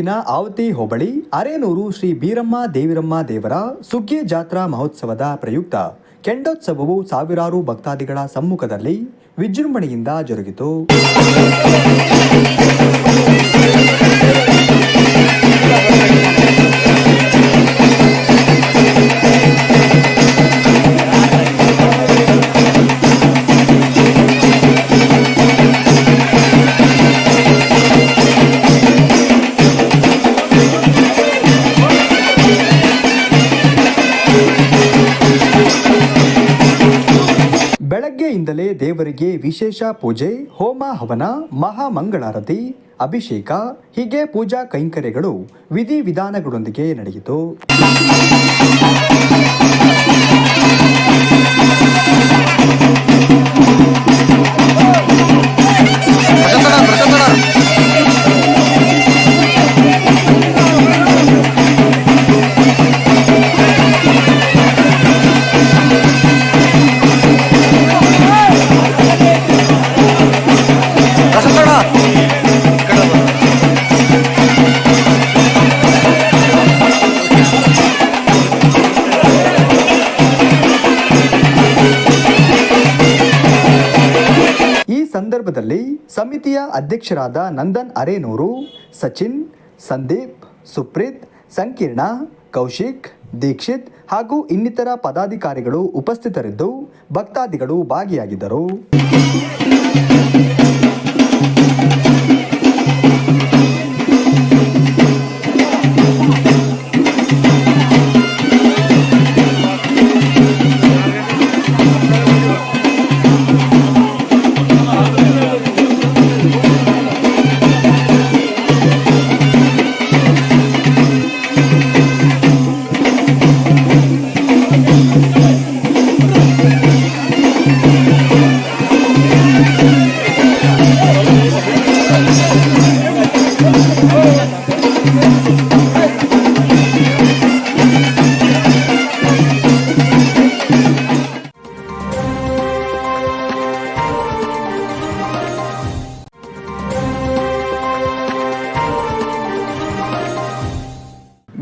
ತಾಲೂಕಿನ ಆವತಿ ಹೋಬಳಿ ಅರೇನೂರು ಶ್ರೀ ಬೀರಮ್ಮ ದೇವಿರಮ್ಮ ದೇವರ ಸುಗ್ಗಿ ಜಾತ್ರಾ ಮಹೋತ್ಸವದ ಪ್ರಯುಕ್ತ ಕೆಂಡೋತ್ಸವವು ಸಾವಿರಾರು ಭಕ್ತಾದಿಗಳ ಸಮ್ಮುಖದಲ್ಲಿ ವಿಜೃಂಭಣೆಯಿಂದ ಜರುಗಿತು. ವಿಶೇಷ ಪೂಜೆ ಹೋಮ ಹವನ ಮಹಾಮಂಗಳಾರತಿ ಅಭಿಷೇಕ ಹೀಗೆ ಪೂಜಾ ಕೈಂಕರ್ಯಗಳು ವಿಧಿವಿಧಾನಗಳೊಂದಿಗೆ ನಡೆಯಿತು. ಸಮಿತಿಯ ಅಧ್ಯಕ್ಷರಾದ ನಂದನ್ ಅರೇನೂರು, ಸಚಿನ್, ಸಂದೀಪ್, ಸುಪ್ರೀತ್, ಸಂಕೀರ್ಣ, ಕೌಶಿಕ್, ದೀಕ್ಷಿತ್ ಹಾಗೂ ಇನ್ನಿತರ ಪದಾಧಿಕಾರಿಗಳು ಉಪಸ್ಥಿತರಿದ್ದು ಭಕ್ತಾದಿಗಳು ಭಾಗಿಯಾಗಿದ್ದರು.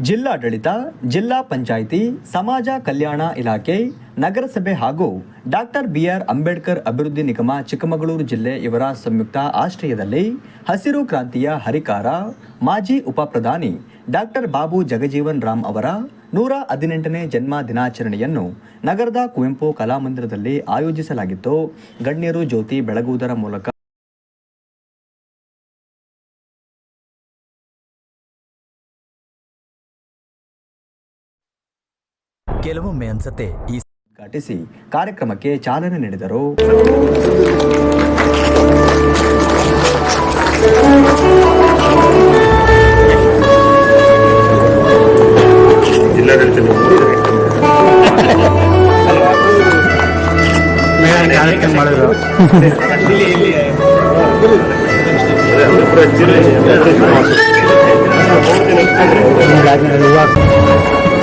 ಜಿಲ್ಲಾಡಳಿತ, ಜಿಲ್ಲಾ ಪಂಚಾಯಿತಿ, ಸಮಾಜ ಕಲ್ಯಾಣ ಇಲಾಖೆ, ನಗರಸಭೆ ಹಾಗೂ ಡಾಕ್ಟರ್ ಬಿಆರ್ ಅಂಬೇಡ್ಕರ್ ಅಭಿವೃದ್ಧಿ ನಿಗಮ ಚಿಕ್ಕಮಗಳೂರು ಜಿಲ್ಲೆ ಇವರ ಸಂಯುಕ್ತ ಆಶ್ರಯದಲ್ಲಿ ಹಸಿರು ಕ್ರಾಂತಿಯ ಹರಿಕಾರ ಮಾಜಿ ಉಪ ಪ್ರಧಾನಿ ಡಾಕ್ಟರ್ ಬಾಬು ಜಗಜೀವನ್ ರಾಮ್ ಅವರ ನೂರ ಹದಿನೆಂಟನೇ ಜನ್ಮ ದಿನಾಚರಣೆಯನ್ನು ನಗರದ ಕುವೆಂಪು ಕಲಾಮಂದಿರದಲ್ಲಿ ಆಯೋಜಿಸಲಾಗಿತ್ತು. ಗಣ್ಯರು ಜ್ಯೋತಿ ಬೆಳಗುವುದರ ಮೂಲಕ ಕೆಲವೊಮ್ಮೆ ಅನ್ಸತ್ತೆ. ಈ ಉದ್ಘಾಟಿಸಿ ಕಾರ್ಯಕ್ರಮಕ್ಕೆ ಚಾಲನೆ ನೀಡಿದರು. ಮಾಡಿದ್ರು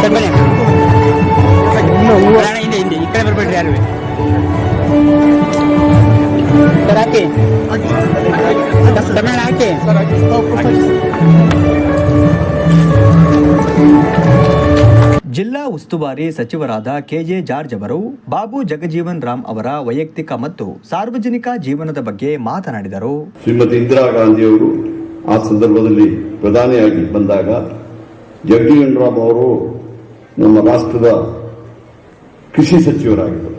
ಸರ್ ಬನ್ನಿ ಪ್ರಾಣ ಹಿಂದೆ ಹಿಂದೆ. ಈ ಕಡೆ ಬರ್ಬೇಡ್ರಿ ಯಾರು ಸರ್ ಹಾಕಿ. ತಮಿಳ್ ಹಾಕಿ. ಜಿಲ್ಲಾ ಉಸ್ತುವಾರಿ ಸಚಿವರಾದ ಕೆಜೆ ಜಾರ್ಜ್ ಅವರು ಬಾಬು ಜಗಜೀವನ್ ರಾಮ್ ಅವರ ವೈಯಕ್ತಿಕ ಮತ್ತು ಸಾರ್ವಜನಿಕ ಜೀವನದ ಬಗ್ಗೆ ಮಾತನಾಡಿದರು. ಶ್ರೀಮತಿ ಇಂದಿರಾ ಗಾಂಧಿಯವರು ಆ ಸಂದರ್ಭದಲ್ಲಿ ಪ್ರಧಾನಿಯಾಗಿ ಬಂದಾಗ ಜಗಜೀವನ್ ರಾಮ್ ಅವರು ನಮ್ಮ ರಾಷ್ಟ್ರದ ಕೃಷಿ ಸಚಿವರಾಗಿದ್ದರು.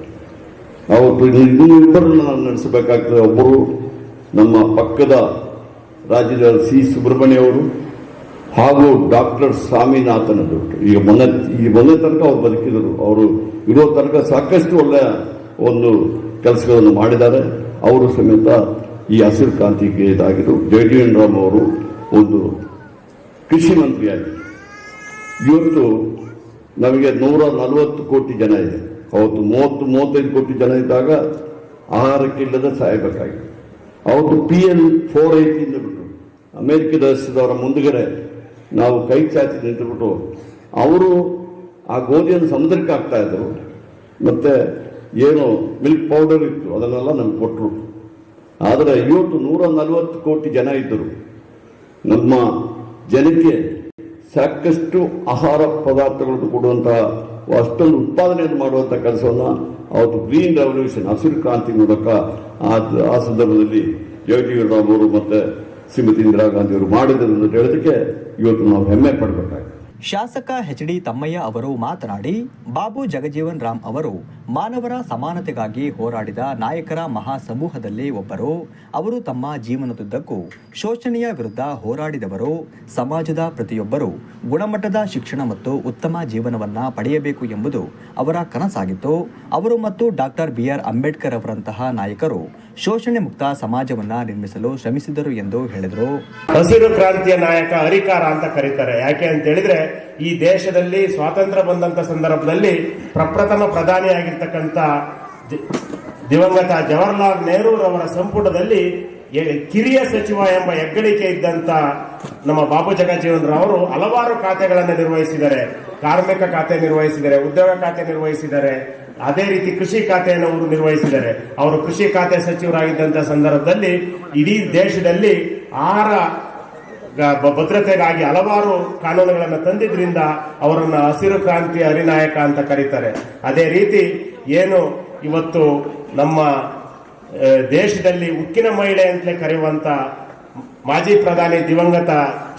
ಅವರು ಇನ್ನೂ ಇಬ್ಬರನ್ನ ನಾನು ನಡೆಸಬೇಕಾಗ್ತದೆ. ಒಬ್ಬರು ನಮ್ಮ ಪಕ್ಕದ ರಾಜ್ಯದ ಸಿ ಸುಬ್ರಹ್ಮಣ್ಯ ಅವರು ಹಾಗೂ ಡಾಕ್ಟರ್ ಸ್ವಾಮಿನಾಥನ ಡಾಕ್ಟರ್ ಈಗ ಮೊನ್ನೆ, ಈ ಮೊನ್ನೆ ತನಕ ಅವರು ಬದುಕಿದರು. ಅವರು ಇರೋ ತನಕ ಸಾಕಷ್ಟು ಒಳ್ಳೆಯ ಒಂದು ಕೆಲಸಗಳನ್ನು ಮಾಡಿದ್ದಾರೆ. ಅವರು ಸಮೇತ ಈ ಹಸಿರು ಕ್ರಾಂತಿಗೆ ಇದಾಗಿದ್ದು ಜಗಜೀವನ್ ರಾಮ್ ಅವರು ಒಂದು ಕೃಷಿ ಮಂತ್ರಿಯಾಗಿ ಇವತ್ತು ನಮಗೆ ನೂರ ನಲವತ್ತು ಕೋಟಿ ಜನ ಇದೆ. ಅವತ್ತು ಮೂವತ್ತು, ಮೂವತ್ತೈದು ಕೋಟಿ ಜನ ಇದ್ದಾಗ ಆಹಾರಕ್ಕಿಲ್ಲದೆ ಸಾಯಬೇಕಾಗಿತ್ತು. ಅವತ್ತು ಪಿ ಎಲ್ ಫೋರ್ ಏಯ್ಟಿಂದ ಬಿಟ್ಟು ಅಮೆರಿಕ ದೇಶದವರ ಮುಂದುಗಡೆ ನಾವು ಕೈ ಚಾಚಿ ನಿಂತುಬಿಟ್ಟು ಅವರು ಆ ಗೋಧಿಯನ್ನು ಸಮುದ್ರಕ್ಕೆ ಹಾಕ್ತಾ ಇದ್ರು. ಮತ್ತೆ ಏನು ಮಿಲ್ಕ್ ಪೌಡರ್ ಇತ್ತು, ಅದನ್ನೆಲ್ಲ ನಮ್ಗೆ ಕೊಟ್ಟರು ಆದರೆ ಇವತ್ತು ನೂರ ನಲವತ್ತು ಕೋಟಿ ಜನ ಇದ್ದರು. ನಮ್ಮ ಜನಕ್ಕೆ ಸಾಕಷ್ಟು ಆಹಾರ ಪದಾರ್ಥಗಳನ್ನು ಕೊಡುವಂತಹ ಅಷ್ಟೊಂದು ಉತ್ಪಾದನೆಯನ್ನು ಮಾಡುವಂತ ಕೆಲಸವನ್ನ ಅವತ್ತು ಗ್ರೀನ್ ರೆವಲ್ಯೂಷನ್, ಹಸಿರು ಕ್ರಾಂತಿ ಮೂಲಕ ಆ ಆ ಸಂದರ್ಭದಲ್ಲಿ ಜಗಜೀವನರಾಮ್ ಅವರು ಮತ್ತೆ ಶ್ರೀಮತಿ ಇಂದಿರಾ ಗಾಂಧಿ ಅವರು ಮಾಡಿದ್ರು ಅಂತ ಹೇಳೋದಕ್ಕೆ ಇವತ್ತು ನಾವು ಹೆಮ್ಮೆ ಪಡಬೇಕಾಗಿದೆ. ಶಾಸಕ ಎಚ್ ಡಿ ತಮ್ಮಯ್ಯ ಅವರು ಮಾತನಾಡಿ, ಬಾಬು ಜಗಜೀವನ್ ರಾಮ್ ಅವರು ಮಾನವರ ಸಮಾನತೆಗಾಗಿ ಹೋರಾಡಿದ ನಾಯಕರ ಮಹಾ ಸಮೂಹದಲ್ಲಿ ಒಬ್ಬರು. ಅವರು ತಮ್ಮ ಜೀವನದುದ್ದಕ್ಕೂ ಶೋಷಣೆಯ ವಿರುದ್ಧ ಹೋರಾಡಿದವರು. ಸಮಾಜದ ಪ್ರತಿಯೊಬ್ಬರು ಗುಣಮಟ್ಟದ ಶಿಕ್ಷಣ ಮತ್ತು ಉತ್ತಮ ಜೀವನವನ್ನು ಪಡೆಯಬೇಕು ಎಂಬುದು ಅವರ ಕನಸಾಗಿತ್ತು. ಅವರು ಮತ್ತು ಡಾಕ್ಟರ್ ಬಿ ಆರ್ ಅಂಬೇಡ್ಕರ್ ಅವರಂತಹ ನಾಯಕರು ಶೋಷಣೆ ಮುಕ್ತ ಸಮಾಜವನ್ನ ನಿರ್ಮಿಸಲು ಶ್ರಮಿಸಿದರು ಎಂದು ಹೇಳಿದರು. ಹಸಿರು ಕ್ರಾಂತಿಯ ನಾಯಕ ಹರಿಕಾರ ಅಂತ ಕರೀತಾರೆ. ಯಾಕೆ ಅಂತ ಹೇಳಿದ್ರೆ, ಈ ದೇಶದಲ್ಲಿ ಸ್ವಾತಂತ್ರ್ಯ ಬಂದಂತ ಸಂದರ್ಭದಲ್ಲಿ ಪ್ರಪ್ರಥಮ ಪ್ರಧಾನಿಯಾಗಿರ್ತಕ್ಕಂಥ ದಿವಂಗತ ಜವಾಹರ್ಲಾಲ್ ನೆಹರೂರವರ ಸಂಪುಟದಲ್ಲಿ ಕಿರಿಯ ಸಚಿವ ಎಂಬ ಹೆಗ್ಗಳಿಕೆ ಇದ್ದಂತ ನಮ್ಮ ಬಾಬು ಜಗಜೀವನ್ ರಾವ್ ಹಲವಾರು ಖಾತೆಗಳನ್ನು ನಿರ್ವಹಿಸಿದ್ದಾರೆ. ಕಾರ್ಮಿಕ ಖಾತೆ ನಿರ್ವಹಿಸಿದ್ದಾರೆ, ಉದ್ಯೋಗ ಖಾತೆ ನಿರ್ವಹಿಸಿದ್ದಾರೆ. ಅದೇ ರೀತಿ ಕೃಷಿ ಖಾತೆಯನ್ನು ಅವರು ನಿರ್ವಹಿಸಿದ್ದಾರೆ. ಅವರು ಕೃಷಿ ಖಾತೆ ಸಚಿವರಾಗಿದ್ದಂತ ಸಂದರ್ಭದಲ್ಲಿ ಇಡೀ ದೇಶದಲ್ಲಿ ಆಹಾರ ಭದ್ರತೆಗಾಗಿ ಹಲವಾರು ಕಾನೂನುಗಳನ್ನು ತಂದಿದ್ರಿಂದ ಅವರನ್ನು ಹಸಿರು ಕ್ರಾಂತಿ ಹರಿನಾಯಕ ಅಂತ ಕರೀತಾರೆ. ಅದೇ ರೀತಿ ಏನು ಇವತ್ತು ನಮ್ಮ ದೇಶದಲ್ಲಿ ಉಕ್ಕಿನ ಮಹಿಳೆ ಅಂತಲೇ ಕರೆಯುವಂತ ಮಾಜಿ ಪ್ರಧಾನಿ ದಿವಂಗತ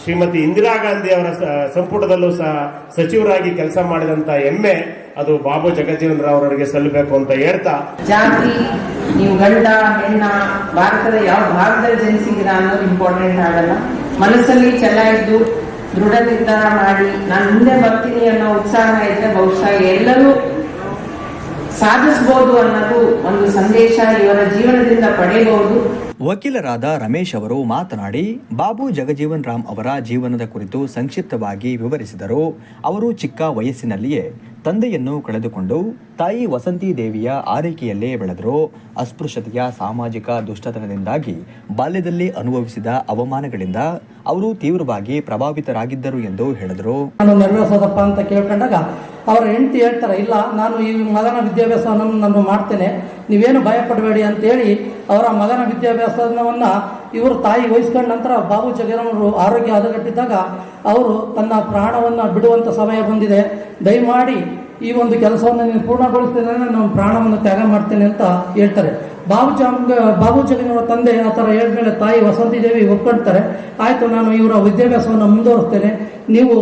ಶ್ರೀಮತಿ ಇಂದಿರಾ ಗಾಂಧಿ ಅವರ ಸಂಪುಟದಲ್ಲೂ ಸಹ ಸಚಿವರಾಗಿ ಕೆಲಸ ಮಾಡಿದಂತ ಹೆಮ್ಮೆ ಅದು ಬಾಬು ಜಗಜೀವನ್ ರಾವ್ ಅವರಿಗೆ ಸಲ್ಲಬೇಕು ಅಂತ ಹೇಳ್ತಾ. ಜಾತಿ, ನೀವು ಗಂಡ, ಹೆಣ್ಣ, ಭಾರತದ ಯಾವ ಭಾಗದಲ್ಲಿ ಜನಿಸಿದ್ದೀರಾ ಅನ್ನೋದು ಇಂಪಾರ್ಟೆಂಟ್ ಆಗಲ್ಲ ಮನಸ್ಸಲ್ಲಿ ಚೆನ್ನಾಗಿದ್ದು, ದೃಢ ನಿರ್ಧಾರ ಮಾಡಿ, ನಾನು ಮುಂದೆ ಬರ್ತೀನಿ ಅನ್ನೋ ಉತ್ಸಾಹ ಇದ್ರೆ ಬಹುಶಃ ಎಲ್ಲರೂ ಸಾಧಿಸಬಹುದು ಅನ್ನೋದು ಒಂದು ಸಂದೇಶ ಇವರ ಜೀವನದಿಂದ ಪಡೆಯಬಹುದು. ವಕೀಲರಾದ ರಮೇಶ್ ಅವರು ಮಾತನಾಡಿ, ಬಾಬು ಜಗಜೀವನ್ ರಾಮ್ ಅವರ ಜೀವನದ ಕುರಿತು ಸಂಕ್ಷಿಪ್ತವಾಗಿ ವಿವರಿಸಿದರು. ಅವರು ಚಿಕ್ಕ ವಯಸ್ಸಿನಲ್ಲಿಯೇ ತಂದೆಯನ್ನು ಕಳೆದುಕೊಂಡು ತಾಯಿ ವಸಂತಿ ದೇವಿಯ ಆರೈಕೆಯಲ್ಲೇ ಬೆಳೆದರು ಅಸ್ಪೃಶ್ಯತೆಯ ಸಾಮಾಜಿಕ ದುಷ್ಟತನದಿಂದಾಗಿ ಬಾಲ್ಯದಲ್ಲಿ ಅನುಭವಿಸಿದ ಅವಮಾನಗಳಿಂದ ಅವರು ತೀವ್ರವಾಗಿ ಪ್ರಭಾವಿತರಾಗಿದ್ದರು ಎಂದು ಹೇಳಿದರು. ನಾನು ನೆರವೇರಿಸೋದಪ್ಪ ಅಂತ ಕೇಳ್ಕೊಂಡಾಗ ಅವರ ಹೆಂಡತಿ ಹೇಳ್ತಾರೆ, ಇಲ್ಲ, ನಾನು ಈ ಮಗನ ವಿದ್ಯಾಭ್ಯಾಸವನ್ನು ನಾನು ಮಾಡ್ತೇನೆ, ನೀವೇನು ಭಯಪಡಬೇಡಿ ಅಂತೇಳಿ ಅವರ ಮಗನ ವಿದ್ಯಾಭ್ಯಾಸವನ್ನು ಇವರು ತಾಯಿ ವಹಿಸ್ಕೊಂಡ ನಂತರ ಬಾಬು ಜಗನವರು ಆರೋಗ್ಯ ಹದಗಟ್ಟಿದ್ದಾಗ ಅವರು ತನ್ನ ಪ್ರಾಣವನ್ನು ಬಿಡುವಂಥ ಸಮಯ ಬಂದಿದೆ. ದಯಮಾಡಿ ಈ ಒಂದು ಕೆಲಸವನ್ನು ನೀನು ಪೂರ್ಣಗೊಳಿಸ್ತೇನೆ ನಾನು ಪ್ರಾಣವನ್ನು ತ್ಯಾಗ ಮಾಡ್ತೇನೆ ಅಂತ ಹೇಳ್ತಾರೆ. ಬಾಬು ಚಾಮುಂಗ ಬಾಬು ತಂದೆ ಆ ಥರ ಹೇಳಿದ್ಮೇಲೆ ತಾಯಿ ವಸಂತಿ ದೇವಿ ಒಪ್ಕೊಳ್ತಾರೆ ಆಯಿತು, ನಾನು ಇವರ ವಿದ್ಯಾಭ್ಯಾಸವನ್ನು ಮುಂದುವರಿಸ್ತೇನೆ. ನೀವು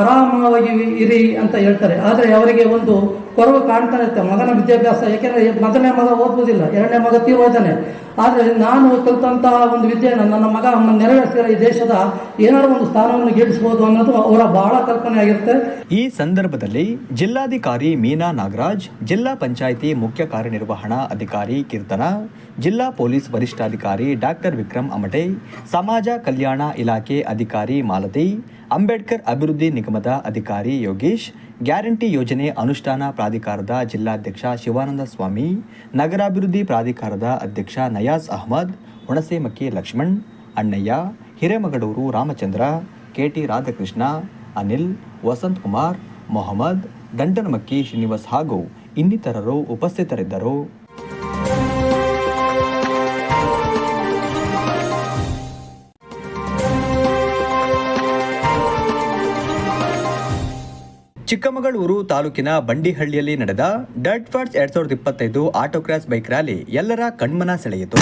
ಆರಾಮವಾಗಿ ಇರಿ ಅಂತ ಹೇಳ್ತಾರೆ. ಆದರೆ ಅವರಿಗೆ ಒಂದು ಕೊರವು ಕಾಣ್ತಾ ಇರುತ್ತೆ ಮಗನ ವಿದ್ಯಾಭ್ಯಾಸ ಯಾಕೆಂದರೆ ಮೊದಲನೇ ಮಗ ಓದ್ಬೋದಿಲ್ಲ, ಎರಡನೇ ಮಗ ತೀರೋಯ್ತಾನೆ ಆದರೆ ನಾನು ಕಲಿತಂತಹ ಒಂದು ವಿದ್ಯೆಯನ್ನು ನನ್ನ ಮಗ ನೆರವೇರಿಸಿದರೆ ಈ ದೇಶದ ಏನಾದರೂ ಒಂದು ಸ್ಥಾನವನ್ನು ಗೆಲ್ಲಿಸ್ಬೋದು ಅನ್ನೋದು ಅವರ ಬಹಳ ಕಲ್ಪನೆ ಆಗಿರುತ್ತೆ. ಈ ಸಂದರ್ಭದಲ್ಲಿ ಜಿಲ್ಲಾಧಿಕಾರಿ ಮೀನಾ ನಾಗರಾಜ್, ಜಿಲ್ಲಾ ಪಂಚಾಯಿತಿ ಮುಖ್ಯ ಕಾರ್ಯನಿರ್ವಹಣಾ ಅಧಿಕಾರಿ ಕೀರ್ತನ ಜಿಲ್ಲಾ ಪೊಲೀಸ್ ವರಿಷ್ಠಾಧಿಕಾರಿ ಡಾಕ್ಟರ್ ವಿಕ್ರಮ್ ಅಮಟೆ, ಸಮಾಜ ಕಲ್ಯಾಣ ಇಲಾಖೆ ಅಧಿಕಾರಿ ಮಾಲತಿ, ಅಂಬೇಡ್ಕರ್ ಅಭಿವೃದ್ಧಿ ನಿಗಮದ ಅಧಿಕಾರಿ ಯೋಗೀಶ್, ಗ್ಯಾರಂಟಿ ಯೋಜನೆ ಅನುಷ್ಠಾನ ಪ್ರಾಧಿಕಾರದ ಜಿಲ್ಲಾಧ್ಯಕ್ಷ ಶಿವಾನಂದ ಸ್ವಾಮಿ, ನಗರಾಭಿವೃದ್ಧಿ ಪ್ರಾಧಿಕಾರದ ಅಧ್ಯಕ್ಷ ನಯಾಜ್ ಅಹಮದ್, ಹುಣಸೇಮಕ್ಕಿ ಲಕ್ಷ್ಮಣ್, ಅಣ್ಣಯ್ಯ ಹಿರೇಮಗಡೂರು ರಾಮಚಂದ್ರ, ಕೆಟಿ ರಾಧಾಕೃಷ್ಣ, ಅನಿಲ್, ವಸಂತ್ ಕುಮಾರ್, ಮೊಹಮ್ಮದ್, ದಂಡನಮಕ್ಕಿ ಶ್ರೀನಿವಾಸ್ ಹಾಗೂ ಇನ್ನಿತರರು ಉಪಸ್ಥಿತರಿದ್ದರು. ಚಿಕ್ಕಮಗಳೂರು ತಾಲೂಕಿನ ಬಂಡಿಹಳ್ಳಿಯಲ್ಲಿ ನಡೆದ ಡರ್ಟ್ ಫಾರ್ಟ್ಸ್ ಎರಡ್ ಸಾವಿರದ ಇಪ್ಪತ್ತೈದು ಆಟೋಕ್ರಾಸ್ ಬೈಕ್ ರ್ಯಾಲಿ ಎಲ್ಲರ ಕಣ್ಮನ ಸೆಳೆಯಿತು.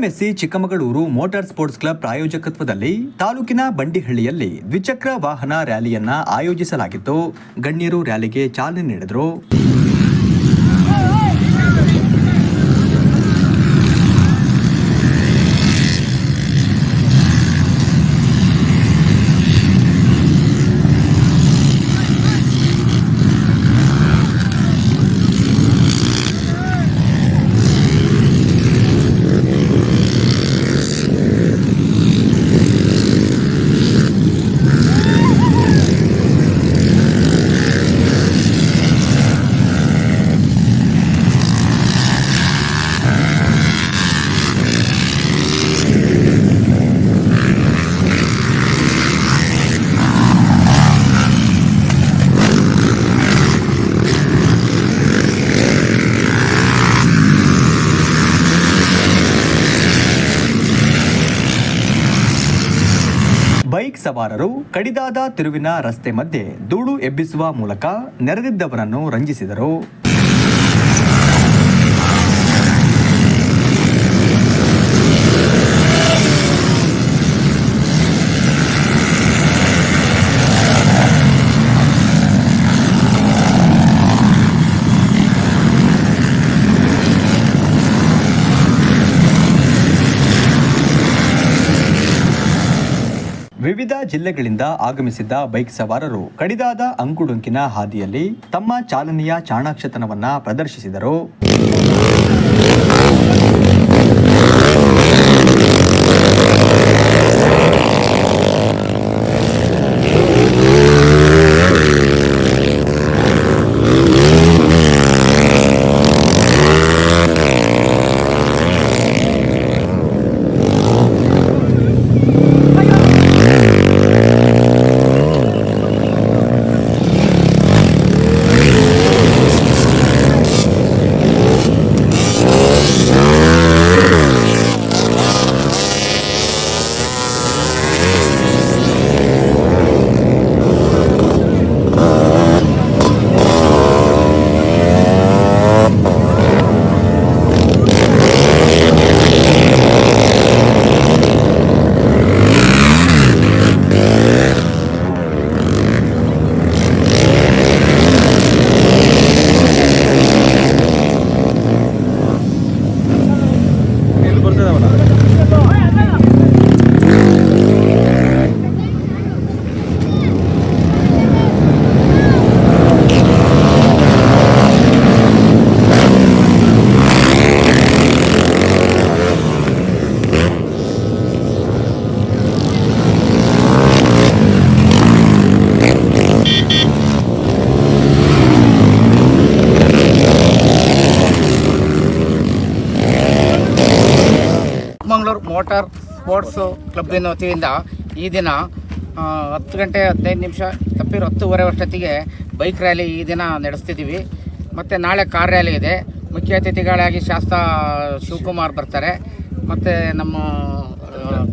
CMSC Chikkamagaluru motor sports club ಪ್ರಾಯೋಜಕತ್ವದಲ್ಲಿ ತಾಲೂಕಿನ ಬಂಡಿಹಳ್ಳಿಯಲ್ಲಿ ದ್ವಿಚಕ್ರ ವಾಹನ ರ್ಯಾಲಿಯನ್ನ ಆಯೋಜಿಸಲಾಗಿತ್ತು. ಗಣ್ಯರು ರ್ಯಾಲಿಗೆ ಚಾಲನೆ ನೀಡಿದರು. ಸವಾರರು ಕಡಿದಾದ ತಿರುವಿನ ರಸ್ತೆ ಮಧ್ಯೆ ಧೂಳು ಎಬ್ಬಿಸುವ ಮೂಲಕ ನೆರೆದಿದ್ದವರನ್ನು ರಂಜಿಸಿದರು. ವಿವಿಧ ಜಿಲ್ಲೆಗಳಿಂದ ಆಗಮಿಸಿದ್ದ ಬೈಕ್ ಸವಾರರು ಕಡಿದಾದ ಅಂಕುಡೊಂಕಿನ ಹಾದಿಯಲ್ಲಿ ತಮ್ಮ ಚಾಲನೆಯ ಚಾಣಾಕ್ಷತನವನ್ನ ಪ್ರದರ್ಶಿಸಿದರು ಚಿಕ್ಕಮಗಳೂರು ಮೋಟಾರ್ ಸ್ಪೋರ್ಟ್ಸು ಕ್ಲಬ್ಬಿನ ವತಿಯಿಂದ ಈ ದಿನ ಹತ್ತು ಗಂಟೆ ಹದಿನೈದು ನಿಮಿಷ ತಪ್ಪಿರೋ ಹತ್ತುವರೆ ವರ್ಷತ್ತಿಗೆ ಬೈಕ್ ರ್ಯಾಲಿ ಈ ದಿನ ನಡೆಸ್ತಿದ್ದೀವಿ. ಮತ್ತು ನಾಳೆ ಕಾರ್ ರ್ಯಾಲಿ ಇದೆ. ಮುಖ್ಯ ಅತಿಥಿಗಳಾಗಿ ಶಾಸ್ತ್ರ ಶಿವಕುಮಾರ್ ಬರ್ತಾರೆ. ಮತ್ತು ನಮ್ಮ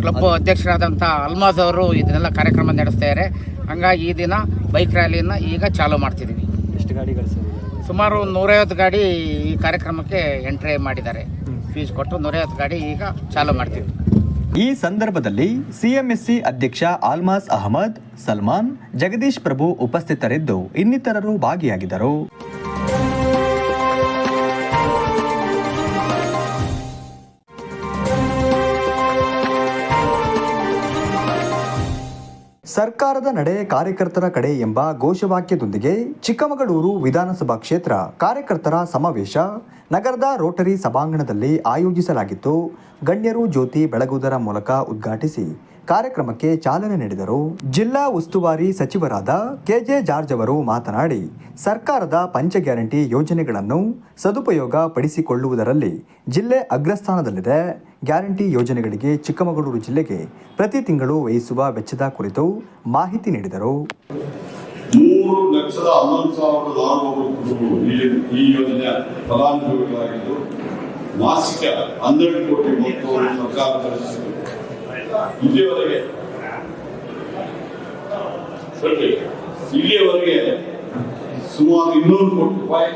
ಕ್ಲಬ್ ಅಧ್ಯಕ್ಷರಾದಂಥ ಅಲ್ಮಾಜ್ ಅವರು ಇದನ್ನೆಲ್ಲ ಕಾರ್ಯಕ್ರಮ ನಡೆಸ್ತಾರೆ ಹಂಗಾಗಿ ಈ ದಿನ ಬೈಕ್ ರ್ಯಾಲಿಯನ್ನು ಈಗ ಚಾಲೂ ಮಾಡ್ತಿದ್ದೀವಿ. ಎಷ್ಟು ಗಾಡಿಗಳು ಸುಮಾರು ನೂರೈವತ್ತು ಗಾಡಿ ಈ ಕಾರ್ಯಕ್ರಮಕ್ಕೆ ಎಂಟ್ರಿ ಮಾಡಿದ್ದಾರೆ. ಫೀಸ್ ಕೊಟ್ಟು ನೂರೈವತ್ತು ಗಾಡಿ ಈಗ ಚಾಲೂ ಮಾಡ್ತೀವಿ ಈ ಸಂದರ್ಭದಲ್ಲಿ ಸಿಎಂಎಸ್ಸಿ ಅಧ್ಯಕ್ಷ ಆಲ್ಮಾಸ್ ಅಹಮದ್ ಸಲ್ಮಾನ್ ಜಗದೀಶ್ ಪ್ರಭು ಉಪಸ್ಥಿತರಿದ್ದು ಇನ್ನಿತರರು ಭಾಗಿಯಾಗಿದ್ದರು. ಸರ್ಕಾರದ ನಡೆ ಕಾರ್ಯಕರ್ತರ ಕಡೆ ಎಂಬ ಘೋಷವಾಕ್ಯದೊಂದಿಗೆ ಚಿಕ್ಕಮಗಳೂರು ವಿಧಾನಸಭಾ ಕ್ಷೇತ್ರ ಕಾರ್ಯಕರ್ತರ ಸಮಾವೇಶ ನಗರದ ರೋಟರಿ ಸಭಾಂಗಣದಲ್ಲಿ ಆಯೋಜಿಸಲಾಗಿತ್ತು. ಗಣ್ಯರು ಜ್ಯೋತಿ ಬೆಳಗುವುದರ ಮೂಲಕ ಉದ್ಘಾಟಿಸಿ ಕಾರ್ಯಕ್ರಮಕ್ಕೆ ಚಾಲನೆ ನೀಡಿದರು. ಜಿಲ್ಲಾ ಉಸ್ತುವಾರಿ ಸಚಿವರಾದ ಕೆಜೆ ಜಾರ್ಜ್ ಅವರು ಮಾತನಾಡಿ, ಸರ್ಕಾರದ ಪಂಚ ಗ್ಯಾರಂಟಿ ಯೋಜನೆಗಳನ್ನು ಸದುಪಯೋಗ ಪಡಿಸಿಕೊಳ್ಳುವುದರಲ್ಲಿ ಜಿಲ್ಲೆ ಅಗ್ರಸ್ಥಾನದಲ್ಲಿದೆ. ಗ್ಯಾರಂಟಿ ಯೋಜನೆಗಳಿಗೆ ಚಿಕ್ಕಮಗಳೂರು ಜಿಲ್ಲೆಗೆ ಪ್ರತಿ ತಿಂಗಳು ವಹಿಸುವ ವೆಚ್ಚದ ಕುರಿತು ಮಾಹಿತಿ ನೀಡಿದರು. ಮೂರು ಲಕ್ಷದ ಈ- ಯೋಜನೆಯ ಫಲಾನುಭವಿಗಳಾಗಿದ್ದು, ಮಾಸಿಕ ಹನ್ನೆರಡು ಕೋಟಿ ಮೊತ್ತವನ್ನು ಸರ್ಕಾರ ಇಲ್ಲಿಯವರೆಗೆ. ಇಲ್ಲಿಯವರೆಗೆ ಸುಮಾರು ಇನ್ನೂರು ಕೋಟಿ ರೂಪಾಯಿ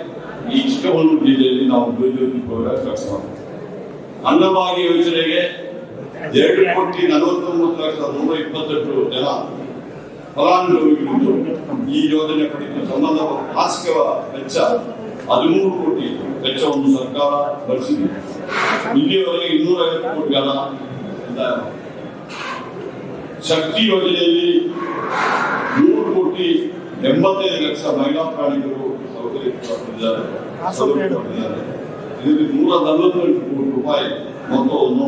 ಈ ಚಿಕ್ಕಮಗಳೂರು ಜಿಲ್ಲೆಯಲ್ಲಿ ನಾವು ದ್ವೈತೋದ್ಯೋಗ ಕೆಲಸ ಮಾಡ್ತೀವಿ ಅನ್ನಭಾಗ್ಯ ಯೋಜನೆಗೆ ಎರಡು ಕೋಟಿ ನಲವತ್ತೊಂಬತ್ತು ಲಕ್ಷ ನೂರ ಇಪ್ಪತ್ತೆಂಟು ಜನ ಫಲಾನುಭವಿಗಳು ಈ ಯೋಜನೆ ಪಡೆದ ಸಂಬಂಧ ವೆಚ್ಚ ಹದಿಮೂರು ಕೋಟಿ ವೆಚ್ಚವನ್ನು ಸರ್ಕಾರ ಭರಿಸಿದೆ ಇಲ್ಲಿಯವರೆಗೆ ಇನ್ನೂರ ಐವತ್ತು ಕೋಟಿ ಇದ್ದಾರೆ. ಶಕ್ತಿ ಯೋಜನೆಯಲ್ಲಿ ನೂರು ಕೋಟಿ ಎಂಬತ್ತೈದು ಲಕ್ಷ ಮಹಿಳಾ ಪ್ರಾಣಿಗಳು ಸೌಕರ್ಯ. ಇದರಲ್ಲಿ ನೂರ ನಲವತ್ತೆಂಟು ಕೋಟಿ ರೂಪಾಯಿ ಮೊತ್ತವನ್ನು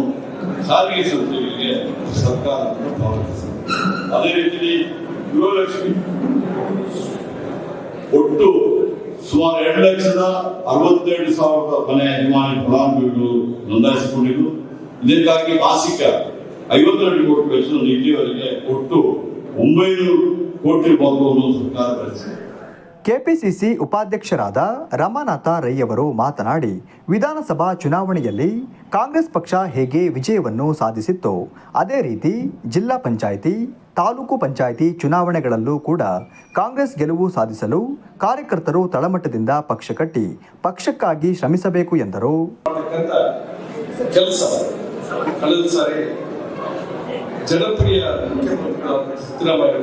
ಸಾರಿಗೆ ಸಂಸ್ಥೆಗಳಿಗೆ ಸರ್ಕಾರ ಪಾವತಿಸಿದೆ. ಅದೇ ರೀತಿ ಗೃಹಲಕ್ಷ್ಮಿ ಒಟ್ಟು ಸುಮಾರು ಎರಡು ಲಕ್ಷದ ಅರವತ್ತೆರಡು ಸಾವಿರದ ಮನೆ ಅಭಿಮಾನಿ ಫಲಾನುಭವಿಗಳು ನೋಂದಾಯಿಸಿಕೊಂಡಿದ್ದು ಇದಕ್ಕಾಗಿ ಮಾಸಿಕ ಐವತ್ತೆರಡು ಕೋಟಿ ವೆಚ್ಚವನ್ನು ಇಲ್ಲಿಯವರೆಗೆ ಕೊಟ್ಟು ಒಂಬೈನೂರು ಕೋಟಿ ಮೊತ್ತವನ್ನು ಸರ್ಕಾರ ಭರಿಸಿದೆ ಕೆಪಿಸಿಸಿ ಉಪಾಧ್ಯಕ್ಷರಾದ ರಮಾನಾಥ ರೈಯವರು ಮಾತನಾಡಿ ವಿಧಾನಸಭಾ ಚುನಾವಣೆಯಲ್ಲಿ ಕಾಂಗ್ರೆಸ್ ಪಕ್ಷ ಹೇಗೆ ವಿಜಯವನ್ನು ಸಾಧಿಸಿತ್ತೋ ಅದೇ ರೀತಿ ಜಿಲ್ಲಾ ಪಂಚಾಯಿತಿ ತಾಲೂಕು ಪಂಚಾಯಿತಿ ಚುನಾವಣೆಗಳಲ್ಲೂ ಕೂಡ ಕಾಂಗ್ರೆಸ್ ಗೆಲುವು ಸಾಧಿಸಲು ಕಾರ್ಯಕರ್ತರು ತಳಮಟ್ಟದಿಂದ ಪಕ್ಷ ಕಟ್ಟಿ ಪಕ್ಷಕ್ಕಾಗಿ ಶ್ರಮಿಸಬೇಕು ಎಂದರು ಮಾಡ್ತಕ್ಕಂಥ ಕೆಲಸ ಕಳೆದ ಸಾರಿ ಜನಪ್ರಿಯ ಮುಖ್ಯಮಂತ್ರಿಗಳಾದ ಸಿದ್ದರಾಮಯ್ಯ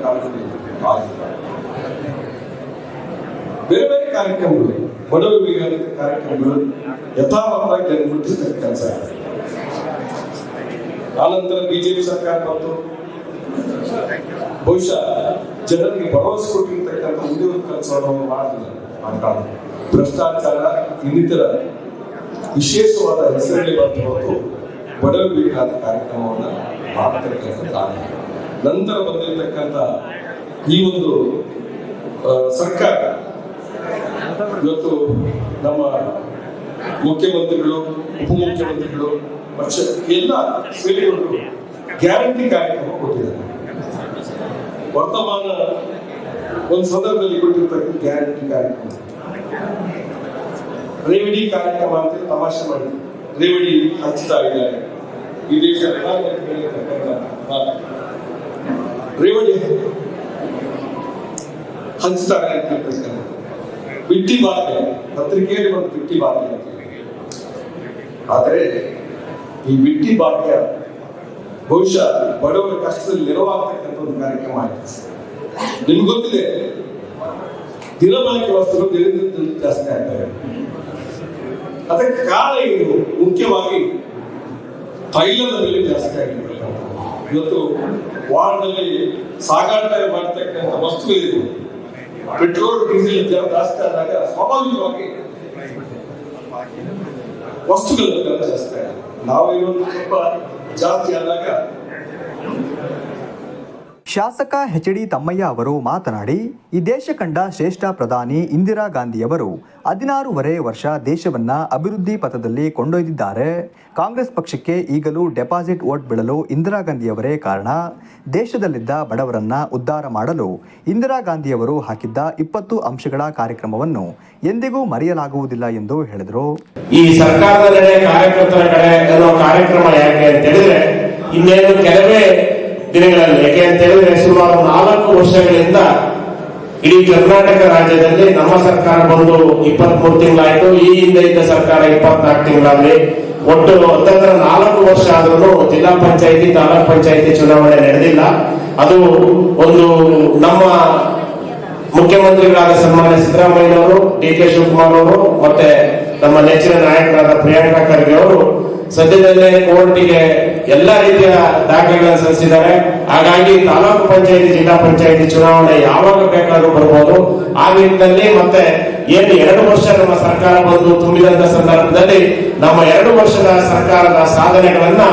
ಬೇರೆ ಬೇರೆ ಕಾರ್ಯಕ್ರಮಗಳು ಬಡವರಿಗೆ ಕಾರ್ಯಕ್ರಮಗಳು ಯಥಾವತ್ತಾಗಿ ಮುಟ್ಟಿಸ್ತಕ್ಕ ಕೆಲಸ. ಆನಂತರ ಬಿಜೆಪಿ ಸರ್ಕಾರ ಬಂತು. ಬಹುಶಃ ಜನರಿಗೆ ಭರವಸೆ ಕೊಟ್ಟಿರ್ತಕ್ಕಂಥ ಉದ್ಯೋಗ ಕೆಲಸವನ್ನು ಮಾಡಲಿಲ್ಲ. ಭ್ರಷ್ಟಾಚಾರ, ಇನ್ನಿತರ ವಿಶೇಷವಾದ ಹೆಸರಲ್ಲಿ ಬಂತು. ಹೊರತು ತಾನೆ ನಂತರ ಬಂದಿರತಕ್ಕಂಥ ಈ ಒಂದು ಸರ್ಕಾರ. ಇವತ್ತು ನಮ್ಮ ಮುಖ್ಯಮಂತ್ರಿಗಳು, ಉಪಮುಖ್ಯಮಂತ್ರಿಗಳು, ಪಕ್ಷ ಎಲ್ಲ ಸೇರಿಕೊಂಡು ಗ್ಯಾರಂಟಿ ಕಾರ್ಯಕ್ರಮ ಕೊಟ್ಟಿದ್ದಾರೆ. ವರ್ತಮಾನ ಒಂದು ಸಂದರ್ಭದಲ್ಲಿ ಕೊಟ್ಟಿರ್ತಕ್ಕಂಥ ಗ್ಯಾರಂಟಿ ಕಾರ್ಯಕ್ರಮ. ರೇವಡಿ ಕಾರ್ಯಕ್ರಮ ಅಂತ ತಮಾಷೆ ಮಾಡಿದ್ರು ರೇವಡಿ ಹಂಚ್ತಾ ಇದ್ದಾರೆ. ಈ ದೇಶ ರೇವಣಿ ಹಂಚ್ತಾರೆ ಅಂತ ಬಿಟ್ಟಿ ಬಾರ್ಗೆ ಪತ್ರಿಕೆಯಲ್ಲಿ ಒಂದು ಬಿಟ್ಟಿ ಬಾರ್ಗೆ ಅಂತ ಆದರೆ ಈ ಬಿಟ್ಟಿ ಭಾಗ್ಯ ಬಹುಶಃ ಬಡವರ ಕಷ್ಟದಲ್ಲಿ ನೆರವಾಗ್ತಕ್ಕಂಥ ಒಂದು ಕಾರ್ಯಕ್ರಮ ಆಯ್ತು ನಿಮ್ಗೆ ಗೊತ್ತಿದೆ ದಿನಬಳಕೆ ವಸ್ತುಗಳು ದಿನದಿಂದ ದಿನ ಜಾಸ್ತಿ ಆಗ್ತವೆ ಅದಕ್ಕೆ ಕಾರಣ ಏನು ಮುಖ್ಯವಾಗಿ ತೈಲದ ಬೆಲೆ ಜಾಸ್ತಿ ಆಗಿದೆ ಇವತ್ತು ವಾರದಲ್ಲಿ ಸಾಗಾಟ ಮಾಡತಕ್ಕಂಥ ವಸ್ತುಗಳಿದೆ ಪೆಟ್ರೋಲ್, ಡೀಸೆಲ್ ಜಾಸ್ತಿ ಆದಾಗ ಸ್ವಾಭಾವಿಕವಾಗಿ ವಸ್ತುಗಳ ಜಾಸ್ತಿ ಆಗಿದೆ ನಾವು ಇವತ್ತು ಸ್ವಲ್ಪ ಜಾಸ್ತಿ ಆದಾಗ ಶಾಸಕ ಎಚ್ ಡಿ ತಮ್ಮಯ್ಯ ಅವರು ಮಾತನಾಡಿ, ಈ ದೇಶ ಕಂಡ ಶ್ರೇಷ್ಠ ಪ್ರಧಾನಿ ಇಂದಿರಾ ಗಾಂಧಿಯವರು ಹದಿನಾರೂವರೆ ವರ್ಷ ದೇಶವನ್ನ ಅಭಿವೃದ್ಧಿ ಪಥದಲ್ಲಿ ಕೊಂಡೊಯ್ದಿದ್ದಾರೆ. ಕಾಂಗ್ರೆಸ್ ಪಕ್ಷಕ್ಕೆ ಈಗಲೂ ಡೆಪಾಸಿಟ್ ವೋಟ್ ಬೀಳಲು ಇಂದಿರಾ ಗಾಂಧಿಯವರೇ ಕಾರಣ. ದೇಶದಲ್ಲಿದ್ದ ಬಡವರನ್ನ ಉದ್ಧಾರ ಮಾಡಲು ಇಂದಿರಾ ಗಾಂಧಿಯವರು ಹಾಕಿದ್ದ ಇಪ್ಪತ್ತು ಅಂಶಗಳ ಕಾರ್ಯಕ್ರಮವನ್ನು ಎಂದಿಗೂ ಮರೆಯಲಾಗುವುದಿಲ್ಲ ಎಂದು ಹೇಳಿದರು. ಈ ಸರ್ಕಾರದ ಕಡೆ ಕಾರ್ಯಕ್ರಮ ಯಾಕೆ ಅಂತ ಹೇಳಿದ್ರೆ, ಇನ್ನೇನು ಕೆಲವೇ ದಿನಗಳಲ್ಲಿ. ಯಾಕೆ ಅಂತ ಹೇಳಿದ್ರೆ ಸುಮಾರು ನಾಲ್ಕು ವರ್ಷಗಳಿಂದ ಇಡೀ ಕರ್ನಾಟಕ ರಾಜ್ಯದಲ್ಲಿ ನಮ್ಮ ಸರ್ಕಾರ ಬಂದು ಇಪ್ಪತ್ಮೂರು ತಿಂಗಳಾಯ್ತು. ಈ ಹಿಂದೆ ಇದ್ದ ಸರ್ಕಾರ ಇಪ್ಪತ್ನಾಲ್ಕು ತಿಂಗಳಲ್ಲಿ ಒಟ್ಟು ಹತ್ತತ್ರ ನಾಲ್ಕು ವರ್ಷ ಆದ್ರೂ ಜಿಲ್ಲಾ ಪಂಚಾಯತಿ, ತಾಲೂಕ್ ಪಂಚಾಯತಿ ಚುನಾವಣೆ ನಡೆದಿಲ್ಲ. ಅದು ಒಂದು ನಮ್ಮ ಮುಖ್ಯಮಂತ್ರಿಗಳಾದ ಸನ್ಮಾನ್ಯ ಸಿದ್ದರಾಮಯ್ಯನವರು, ಡಿ ಕೆ ಶಿವಕುಮಾರ್ ಅವರು ಮತ್ತೆ ನಮ್ಮ ನೆಚ್ಚಿನ ನಾಯಕರಾದ ಪ್ರಿಯಾಂಕಾ ಖರ್ಗೆ ಅವರು ಸದ್ಯದಲ್ಲೇ ಕೋರ್ಟಿಗೆ ಎಲ್ಲಾ ರೀತಿಯ ದಾಖಲೆಗಳನ್ನು ಸಲ್ಲಿಸಿದ್ದಾರೆ. ಹಾಗಾಗಿ ತಾಲೂಕು ಪಂಚಾಯತಿ, ಜಿಲ್ಲಾ ಪಂಚಾಯತಿ ಚುನಾವಣೆ ಯಾವಾಗ ಬೇಕಾದ್ರೂ ಬರ್ಬೋದು. ಆ ನಿಟ್ಟಿನಲ್ಲಿ ಮತ್ತೆ ಏನು ಎರಡು ವರ್ಷ ನಮ್ಮ ಸರ್ಕಾರ ಬಂದು ತುಂಬಿದಂತ ಸಂದರ್ಭದಲ್ಲಿ ನಮ್ಮ ಎರಡು ವರ್ಷದ ಸರ್ಕಾರದ ಸಾಧನೆಗಳನ್ನ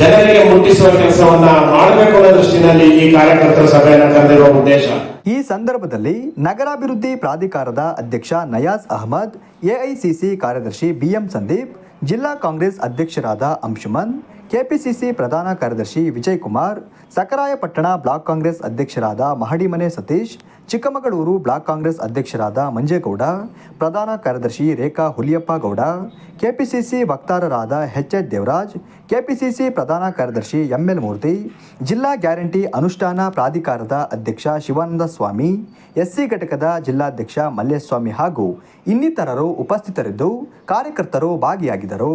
ಜನರಿಗೆ ಮುಟ್ಟಿಸುವ ಕೆಲಸವನ್ನ ಮಾಡಬೇಕು ಅನ್ನೋ ದೃಷ್ಟಿನಲ್ಲಿ ಈ ಕಾರ್ಯಕರ್ತರ ಸಭೆಯನ್ನು ಕರೆದಿರುವ ಉದ್ದೇಶ. ಈ ಸಂದರ್ಭದಲ್ಲಿ ನಗರಾಭಿವೃದ್ಧಿ ಪ್ರಾಧಿಕಾರದ ಅಧ್ಯಕ್ಷ ನಯಾಜ್ ಅಹಮದ್, ಎಐಸಿಸಿ ಕಾರ್ಯದರ್ಶಿ ಬಿಎಂ ಸಂದೀಪ್, ಜಿಲ್ಲಾ ಕಾಂಗ್ರೆಸ್ ಅಧ್ಯಕ್ಷರಾದ ಅಂಶುಮನ್ ಕೆಪಿಸಿಸಿ ಪ್ರಧಾನ ಕಾರ್ಯದರ್ಶಿ ವಿಜಯ್ ಕುಮಾರ್ ಸಕರಾಯಪಟ್ಟಣ ಬ್ಲಾಕ್ ಕಾಂಗ್ರೆಸ್ ಅಧ್ಯಕ್ಷರಾದ ಮಹಡಿಮನೆ ಸತೀಶ್, ಚಿಕ್ಕಮಗಳೂರು ಬ್ಲಾಕ್ ಕಾಂಗ್ರೆಸ್ ಅಧ್ಯಕ್ಷರಾದ ಮಂಜೇಗೌಡ, ಪ್ರಧಾನ ಕಾರ್ಯದರ್ಶಿ ರೇಖಾ ಹುಲಿಯಪ್ಪ ಗೌಡ, ಕೆಪಿಸಿಸಿ ವಕ್ತಾರರಾದ ಎಚ್ ಎಚ್ ದೇವರಾಜ್, ಕೆಪಿಸಿಸಿ ಪ್ರಧಾನ ಕಾರ್ಯದರ್ಶಿ ಎಂಎಲ್ ಮೂರ್ತಿ, ಜಿಲ್ಲಾ ಗ್ಯಾರಂಟಿ ಅನುಷ್ಠಾನ ಪ್ರಾಧಿಕಾರದ ಅಧ್ಯಕ್ಷ ಶಿವಾನಂದ ಸ್ವಾಮಿ, ಎಸ್ಸಿ ಘಟಕದ ಜಿಲ್ಲಾಧ್ಯಕ್ಷ ಮಲ್ಲೇಸ್ವಾಮಿ ಹಾಗೂ ಇನ್ನಿತರರು ಉಪಸ್ಥಿತರಿದ್ದು ಕಾರ್ಯಕರ್ತರು ಭಾಗಿಯಾಗಿದ್ದರು.